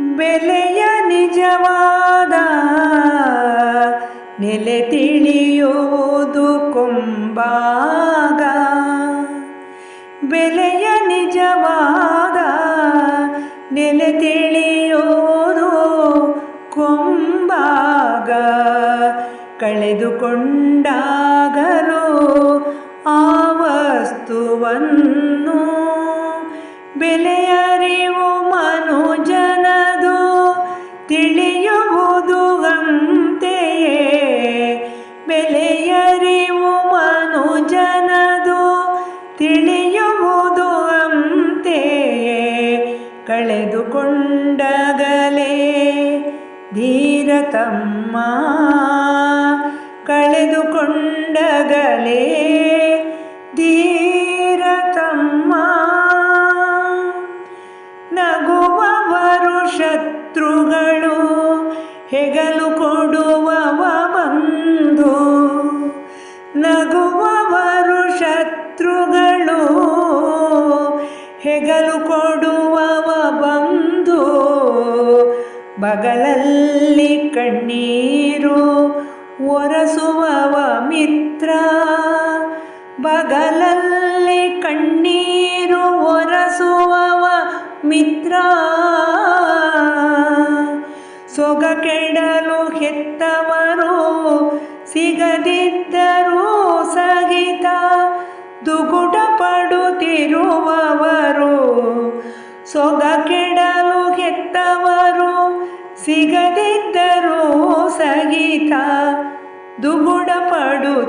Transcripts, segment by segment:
ಬೆಲೆಯ ನಿಜವಾದ ನೆಲೆ ತಿಳಿಯೋದು ಕೊಂಬಾಗ. ಬೆಲೆಯ ನಿಜವಾದ ನೆಲೆ ತಿಳಿಯೋದು ಕೊಂಬಾಗ. ಕಳೆದುಕೊಂಡಾಗಲೂ ಆ ವಸ್ತುವನ್ನು ಬೆಲೆಯರಿವು ಕಳೆದುಕೊಂಡಗಲೇ ಧೀರತಮ್ಮ ಕಳೆದುಕೊಂಡಗಲೇ ಧೀರತಮ್ಮ ನಗುವವರು ಶತ್ರುಗಳು ಹೆಗಲು ಕೊಡುವವ ಬಂಧು ನಗುವವರು ಶತ್ರುಗಳು ಹೆಗಲು ಕೊಡುವವ ಬಗಲಲ್ಲಿ ಕಣ್ಣೀರು ಒರೆಸುವವ ಮಿತ್ರ. ಬಗಲಲ್ಲಿ ಕಣ್ಣೀರು ಒರೆಸುವವ ಮಿತ್ರ. ಸೊಗ ಕೆಡಲು ಹೆತ್ತವರು ಸಿಗದಿದ್ದರೂ ಸಹಿತ ದುಗುಡ ಪಡುತ್ತಿರುವವರು. ಸೊಗ ಸಿಗದಿದ್ದರೂ ಸಹಿತ ದುಗುಡ ಪಡುತ್ತಿರುವವರು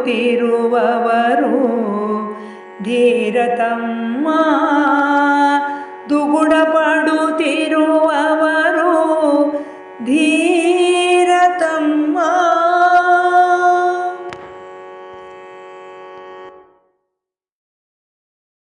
ಧೀರತಮ್ಮ ದುಗುಡ ಪಡುತ್ತಿರುವವರು